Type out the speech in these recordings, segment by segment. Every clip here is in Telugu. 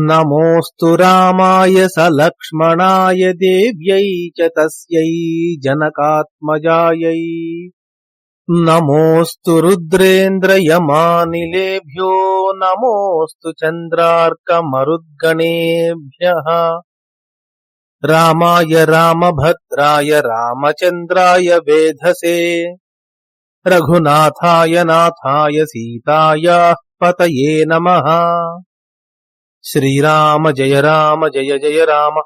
नमोऽस्तु रामाय सलक्ष्मणाय देव्यै च तस्यै जनकात्मजायै। नमोऽस्तु रुद्रेन्द्रयमानिलेभ्यो, नमोऽस्तु राय रामाय रामभद्राय रामचन्द्राय वेधसे। रघुनाथाय नाथाय सीताया पतये नमः। శ్రీరామ జయ రామ జయ జయ రామ.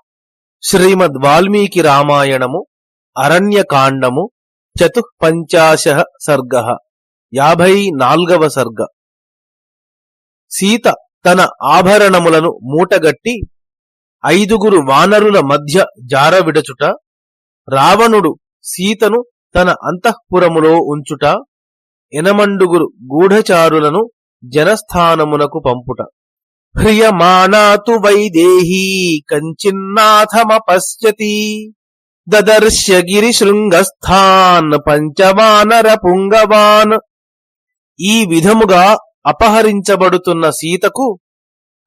శ్రీమద్ వాల్మీకి రామాయణము అరణ్యకాండము చతుఃపంచాశ సర్గ యాభై నాల్గవ సర్గ. సీత తన ఆభరణములను మూటగట్టి ఐదుగురు వానరుల మధ్య జారవిడచుట రావణుడు సీతను తన అంతఃపురములో ఉంచుట ఎనమండుగురు గూఢచారులను జనస్థానమునకు పంపుట. హ్రియమాణాతు వైదేహీ కంచిన్నాథమపశ్యతి దదర్శ గిరిశృంగస్థాన్ పంచవానర పుంగవాన్ ఈ విధముగా అపహరించబడుతున్న సీతకు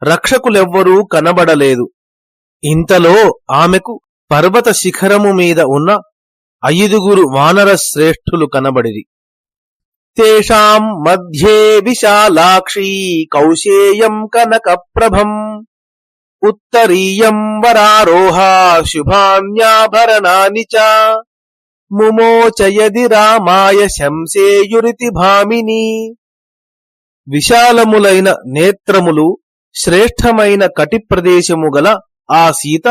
రక్షకులెవ్వరూ కనబడలేదు. ఇంతలో ఆమెకు పర్వత శిఖరము మీద ఉన్న ఐదుగురు వానర శ్రేష్ఠులు కనబడిరి. తేషాం మధ్యే విశాలాక్షీ కౌశేయం కనకప్రభం ఉత్తరీయం వరారోహా శుభాన్యాభరణాని చ ముమోచయది రామాయ శంసేయురితి భామిని విశాలములైన నేత్రములు శ్రేష్టమైన కటి ప్రదేశము గల ఆ సీత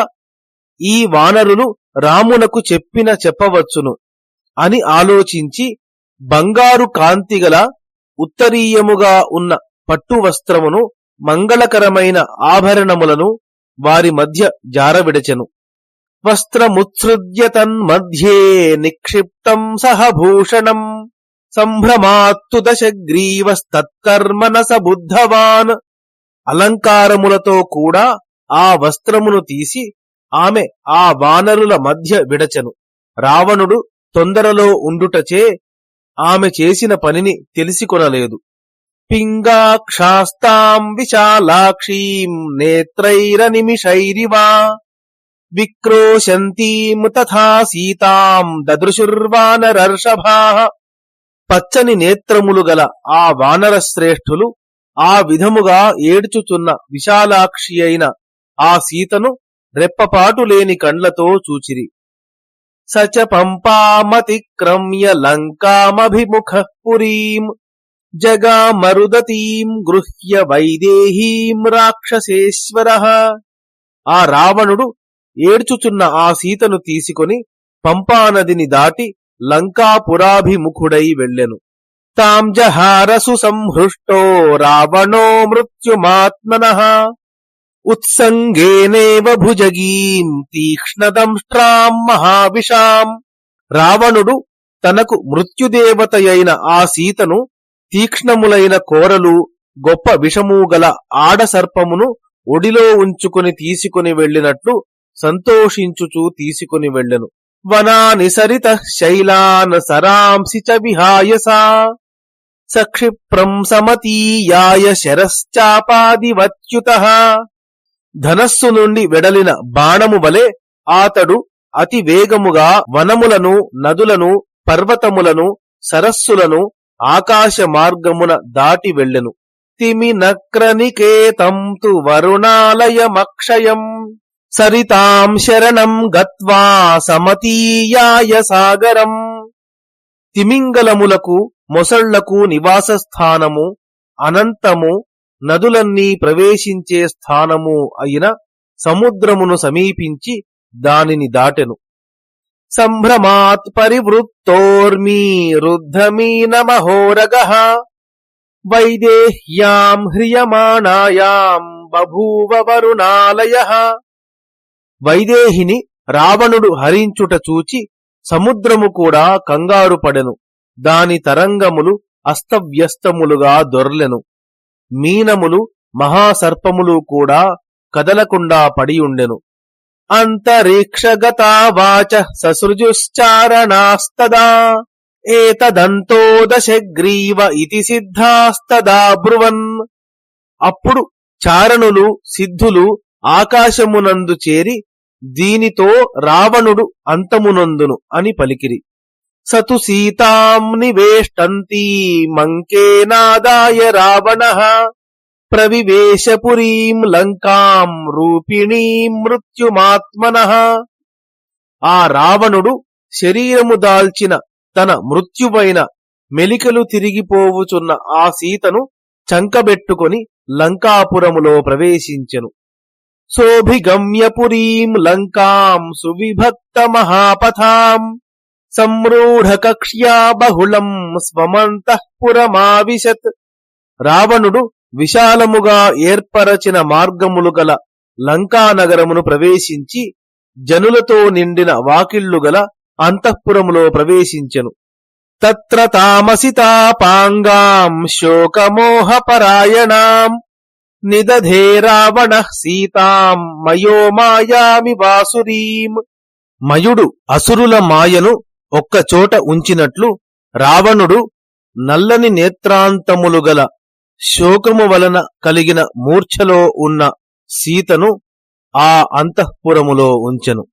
ఈ వానరులు రామునకు చెప్పిన చెప్పవచ్చును అని ఆలోచించి బంగారు కాంతిగల ఉత్తరీయముగా ఉన్న పట్టు వస్త్రమును మంగళకరమైన ఆభరణములను వారి మధ్య జారవిడచెను. వస్త్రముత్సృజ్య తన్మధ్యే నిక్షిప్తం సహభూషణం సంభ్రమాత్తు దశగ్రీవస్తత్కర్మనస బుద్ధవాన్. అలంకారములతో కూడా ఆ వస్త్రమును తీసి ఆమె ఆ వానరుల మధ్య విడచెను. రావణుడు తొందరలో ఉండుటచే ఆమె చేసిన పనిని తెలిసికొనలేదు. పింగాక్షాస్తాం విశాలాక్షీం నేత్రైరనిమిషైరివా. విక్రోశంతీం తథా సీతాం దదృశుర్వానరర్షభా. పచ్చని నేత్రములు గల ఆ వానర శ్రేష్ఠులు ఆ విధముగా ఏడ్చుచున్న విశాలాక్షి అయిన ఆ సీతను రెప్పపాటు లేని కండ్లతో చూచిరి. సచ పంపామతిక్రమ్య లంకామభిముఖ పురీం జగామరుదతీం గృహ్య వైదేహీం రాక్షసేశ్వర ఆ రావణుడు ఏడ్చుచున్న ఆ సీతను తీసుకొని పంపానదిని దాటి లంకాపురాభిముఖుడై వెళ్ళెను. తాం జహారసు సంహృష్టో రావణో మృత్యుమాత్మన। ఉత్సంగేనేవ భుజగీం తీక్ష్ణదంష్ట్రాం మహావిషాం. రావణుడు తనకు మృత్యుదేవతయైన ఆ సీతను తీక్ష్ణములైన కోరలు గొప్ప విషము గల ఆడసర్పమును ఒడిలో ఉంచుకుని తీసుకుని వెళ్ళినట్లు సంతోషించుచూ తీసుకుని వెళ్ళెను. వనాని సరిత శైలాన సరాంసి చ విహాయసా. సక్షిప్రం సమతీయాయ శరశ్చాపాదివత్యుత. ధనస్సు నుండి వెడలిన బాణము వలె ఆతడు అతి వేగముగా వనములను నదులను పర్వతములను సరస్సులను ఆకాశ మార్గమున దాటి వెళ్ళెను. తిమి నక్రనికేతం తు వరుణాలయమక్షయం. సరితాం శరణం గత్వా సమతీయాయ సాగరం. తిమింగలములకు మొసళ్ళకు నివాస స్థానము అనంతము నదులన్నీ ప్రవేశించే స్థానము అయిన సముద్రమును సమీపించి దానిని దాటెను. సంభ్రమాత్ పరివృత్తోర్మీ రుద్ధమీనమహోరగ వైదేహ్యాం హ్రియమాణాయాం బభూవ వరుణాలయ వైదేహిని రావణుడు హరించుట చూచి సముద్రము కూడా కంగారు పడెను. దాని తరంగములు అస్తవ్యస్తములుగా దొర్లెను. మీనములు మహాసర్పములు కూడా కదలకుండా పడియుండెను. అంతరిక్షగతా వాచ ససృజుశ్చారణాస్తదా. ఏతదంతో దశగ్రీవ ఇతి సిద్ధాస్తదా బ్రువన్. అప్పుడు చారణులు సిద్ధులు ఆకాశమునందు చేరి దీనితో రావణుడు అంతమునందును అని పలికిరి. సతు సీతాం నివేష్టంతీ మంకేనాదాయ రావణ ప్రవివేశపురీం లంకాం రూపిణీం మృత్యుమాత్మన ఆ రావణుడు శరీరము దాల్చిన తన మృత్యువైన మెలికలు తిరిగిపోవుచున్న ఆ సీతను చంకబెట్టుకొని లంకాపురములో ప్రవేశించెను. సోభిగమ్యపురీం లంకాం సువిభక్త మహాపథాం। సంరూఢ కక్ష్యా బహుళం స్వమంతఃపురమావిశత్ రావణుడు విశాలముగా ఏర్పరచిన మార్గములు గల లంకానగరమును ప్రవేశించి జనులతో నిండిన వాకిళ్ళు గల అంతఃపురములో ప్రవేశించెను. తత్ర తామసితాపాంగాం శోకమోహపరాయణాం. నిదధే రావణ సీతాం మయో మాయామి వాసురీం. మయుడు అసురుల మాయను ఒక్కచోట ఉంచినట్లు రావణుడు నల్లని నేత్రాంతములు గల శోకము వలన కలిగిన మూర్ఛలో ఉన్న సీతను ఆ అంతఃపురములో ఉంచెను.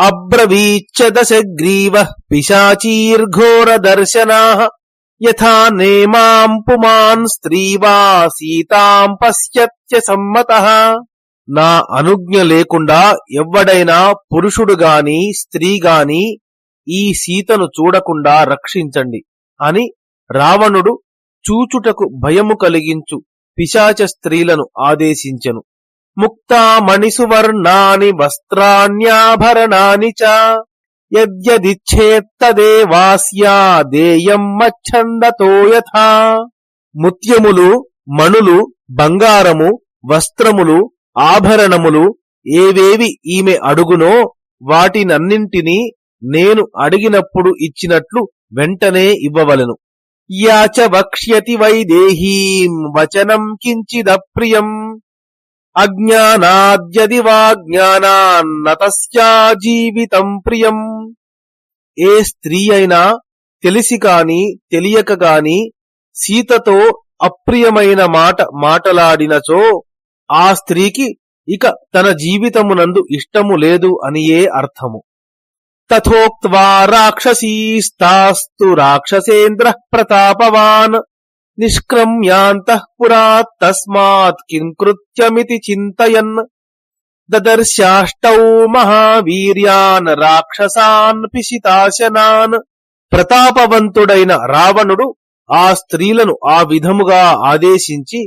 అబ్రవీచ్చదశగ్రీవ పిశాచీర్ఘోర దర్శనా యథా నేమాం పుమాన్ స్త్రీవా సీతాం పశ్యత్య సమ్మత. నా అనుజ్ఞ లేకుండా ఎవ్వడైనా పురుషుడు గాని స్త్రీ గాని ఈ సీతను చూడకుండా రక్షించండి అని రావణుడు చూచుటకు భయము కలిగించు పిశాచ స్త్రీలను ఆదేశించెను. ముక్తామణిసువర్ణాని వస్త్రాణ్యాభరణాని చ యద్యదిచ్చేత్తదేవాస్యా దేయం మచ్ఛందతో యథా. ముత్యములు మణులు బంగారము వస్త్రములు ఆభరణములు ఏవేవి ఈమె అడుగునో వాటినన్నింటినీ నేను అడిగినప్పుడు ఇచ్చినట్లు వెంటనే ఇవ్వవలను. యాచ వక్ష్యతి వైదేహీం వచనం కించిదప్రియం. అజ్ఞానాద్యది వా జ్ఞానాన్న తస్యా జీవితం ప్రియం. ఏ స్త్రీ అయినా తెలిసి కాని తెలియక గాని సీతతో అప్రియమైన మాట మాటలాడినచో ఆ స్త్రీకి ఇక తన జీవితమునందు ఇష్టము లేదు అనియే అర్థము. తథోక్త్వా రాక్షసీస్తాస్తు రాక్షసేంద్ర ప్రతాపవాన్ నిష్క్రమ్యాంతఃపురా తస్మాత్ కింకృత్యమితి చింతయన్ దదర్శాష్టౌ మహావీర్యాన్ రాక్షసాన్ పిశితాశనాన్ ప్రతాపవంతుడైన రావణుడు ఆ స్త్రీలను ఆ విధముగా ఆదేశించి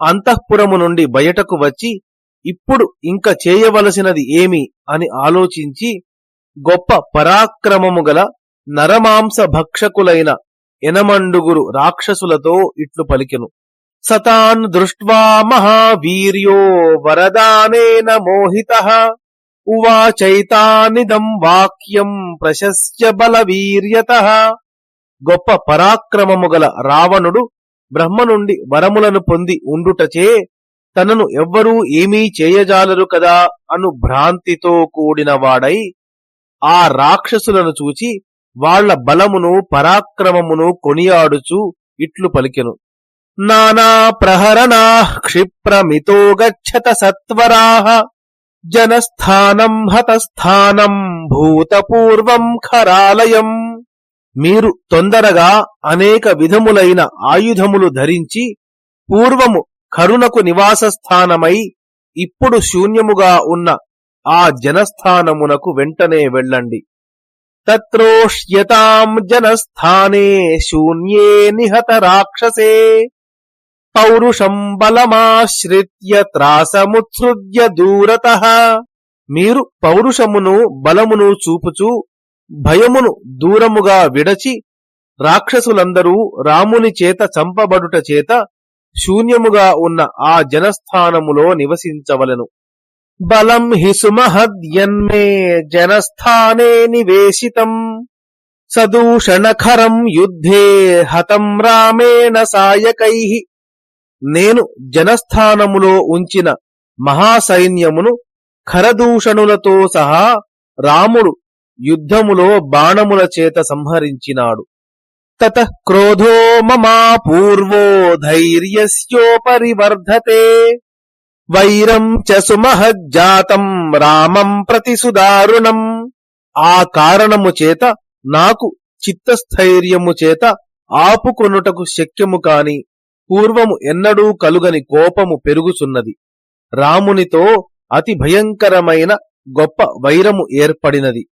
అంతఃపురము నుండి బయటకు వచ్చి ఇప్పుడు ఇంక చేయవలసినది ఏమి? అని ఆలోచించి గొప్ప పరాక్రమము గల నరమాంస భక్షకులైన ఎనమండుగురు రాక్షసులతో ఇట్లు పలికెను. సతాన్ దృష్ట్వా మహావీర్యో వరదానేన మోహిత. ఉవాచైతానిదం వాక్యం ప్రశస్య బలవీర్యత. గొప్ప పరాక్రమము గల రావణుడు బ్రహ్మ నుండి వరములను పొంది ఉండుటచే తనను ఎవ్వరూ ఏమీ చేయజాలరు కదా అను భ్రాంతితో కూడిన వాడై ఆ రాక్షసులను చూచి వాళ్ళ బలమును పరాక్రమమును కొనియాడుచు ఇట్లు పలికెను. నానా ప్రహరణా క్షిప్రమితో గచ్చత సత్వరాహ జనస్థానం హతస్థానం భూతపూర్వం ఖరాలయం. మీరు తొందరగా అనేక విధములైన ఆయుధములు ధరించి పూర్వము కరుణకు నివాసస్థానమై ఇప్పుడు శూన్యముగా ఉన్న ఆ జనస్థానమునకు వెంటనే వెళ్ళండి. తత్రోష్యతాం జనస్థానే శూన్యే నిహత రాక్షసే. పౌరుషం బలమాశ్రిత్య త్రాసముత్సృజ్య దూరత. మీరు పౌరుషమును బలమును చూపుచూ భయమును దూరముగా విడచి రాక్షసులందరూ రాముని చేత చంపబడుట చేత శూన్యముగా ఉన్న ఆ జనస్థానములో నివసించవలను. బలం హి సుమహద్యన్మే జనస్థానే నివేశితం. సదూషణఖరం యుద్ధే హతం రామేణ సాయకై. నేను జనస్థానములో ఉంచిన మహాసైన్యమును ఖరదూషణులతో సహా రాముడు యుద్ధములో బాణముల చేత సంహరించినాడు. తత క్రోధో మమా పూర్వో ధైర్యస్యోపరివర్ధతే. వైరం చ సుమహజ్జాతం రామం ప్రతి సుదారుణం. ఆ కారణము చేత నాకు చిత్తస్థైర్యము చేత ఆపుకొనుటకు శక్యము కాని పూర్వము ఎన్నడూ కలుగని కోపము పెరుగుచున్నది. రామునితో అతి భయంకరమైన గొప్ప వైరము ఏర్పడినది.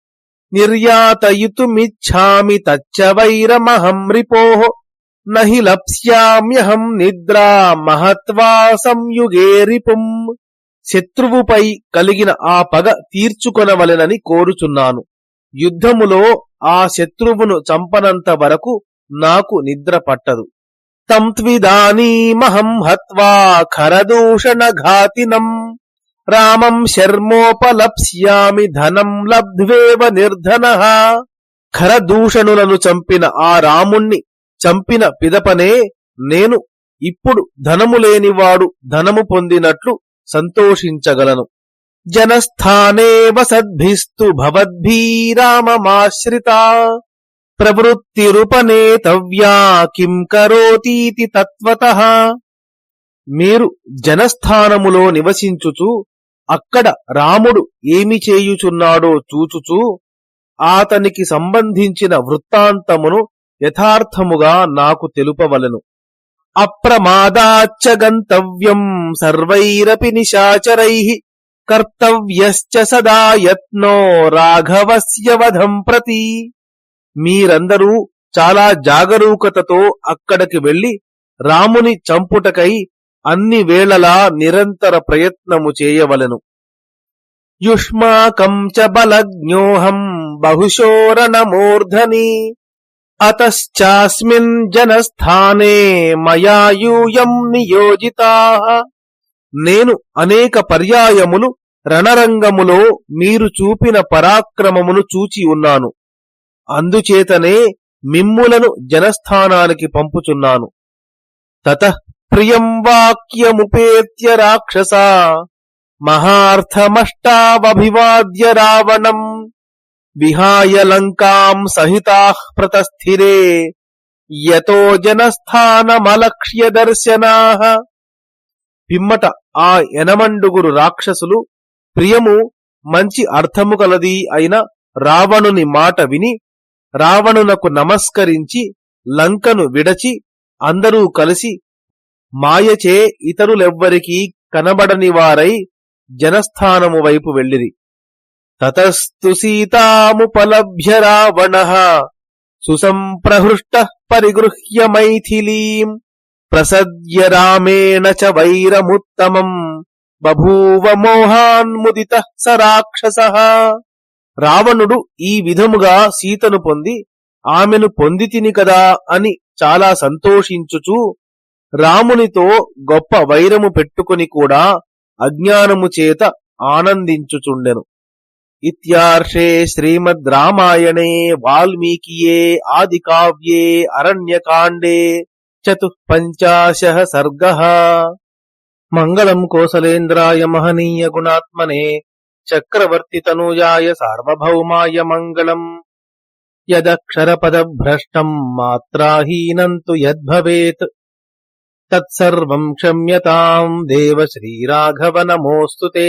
నిర్యాతయుతుమిచ్ఛామి తచ్చ వైరమహం నహి లప్స్యామ్యహం నిద్రా మహత్వా సంయుగే రిపుం శత్రువుపై కలిగిన ఆ పగ తీర్చుకొనవలెనని కోరుచున్నాను. యుద్ధములో ఆ శత్రువును చంపనంత వరకు నాకు నిద్ర పట్టదు. తంత్విదానీమహం హత్వా ఖరదూషణ ఘాతినం రామం శర్మోపలప్స్యామి ధనం లబ్ధ్వేవ నిర్ధన. ఖరదూషణులను చంపిన ఆ రాముణ్ణి చంపిన పిదపనే నేను ఇప్పుడు ధనము లేనివాడు ధనము పొందినట్లు సంతోషించగలను. జనస్థానే వసద్భిస్తు భవద్భీరామమాశ్రిత. ప్రవృత్తిరుపనేతవ్యా కిం కరోతీతి తత్వత. మీరు జనస్థానములో నివసించుచు అక్కడ రాముడు ఏమి చేయుచున్నాడో చూచుచూ ఆతనికి సంబంధించిన వృత్తాంతమును యథార్థముగా నాకు తెలుపవలను. అప్రమాదాచ్చ గంతవ్యం సర్వైరపి నిశాచరై కర్తవ్యశ్చ సదా యత్నో రాఘవస్య వధం ప్రతి. మీరందరూ చాలా జాగరూకతతో అక్కడికి వెళ్ళి రాముని చంపుటకై అన్ని వేళలా నిరంతర ప్రయత్నము చేయవలెను. యుష్మాకం చ బలజ్ఞోహం బహుశోరణమూర్ధని. అతశ్చాస్మిన్ జనస్థానే మయా యూయం నియోజితా. నేను అనేక పర్యాయములు రణరంగములో మీరు చూపిన పరాక్రమమును చూచి ఉన్నాను. అందుచేతనే మిమ్ములను జనస్థానానికి పంపుచున్నాను. తత ప్రియం వాక్యముపేత్య రాక్షస. మహార్థమష్టావభివాద్య రావణం. విహాయ లంకాం సహితా ప్రతస్థిరే యతో జనస్థానమలక్ష్య దర్శనా. పిమ్మట ఆ ఎనమండుగురు రాక్షసులు ప్రియము మంచి అర్థము కలది అయిన రావణుని మాట విని రావణునకు నమస్కరించి లంకను విడచి అందరూ కలిసి మాయచే ఇతరులెవ్వరికీ కనబడని వారై జనస్థానము వైపు వెళ్ళిరి. తతస్తు సీతాముపలభ్య రావణ సుసంప్రహృష్ట పరిగృహ్య మైథిలీం ప్రసద్య రామేణ చ వైరముత్తమం బభూవ మోహాన్ముదిత స రాక్షస రావణుడు ఈ విధముగా సీతను పొంది ఆమెను పొందితిని కదా అని చాలా సంతోషించుచు రామునితో గొప్ప వైరము పెట్టుకుని కూడా అజ్ఞానము చేత ఆనందించుచుండెను. ఇత్యార్షే శ్రీమద్ రామాయణే వాల్మీకియే ఆది కావ్యే అరణ్యకాండే చతుఃపంచాశః సర్గః మంగళం కోసలేంద్రాయ మహనీయ గుణాత్మనే చక్రవర్తి తనూజాయ సార్వభౌమాయ మంగళం యదక్షరపదభ్రష్టం మాత్రాహీనం తు యద్భవేత్ తత్సర్వం క్షమ్యతాం దేవ శ్రీరాఘవ నమోస్తుతే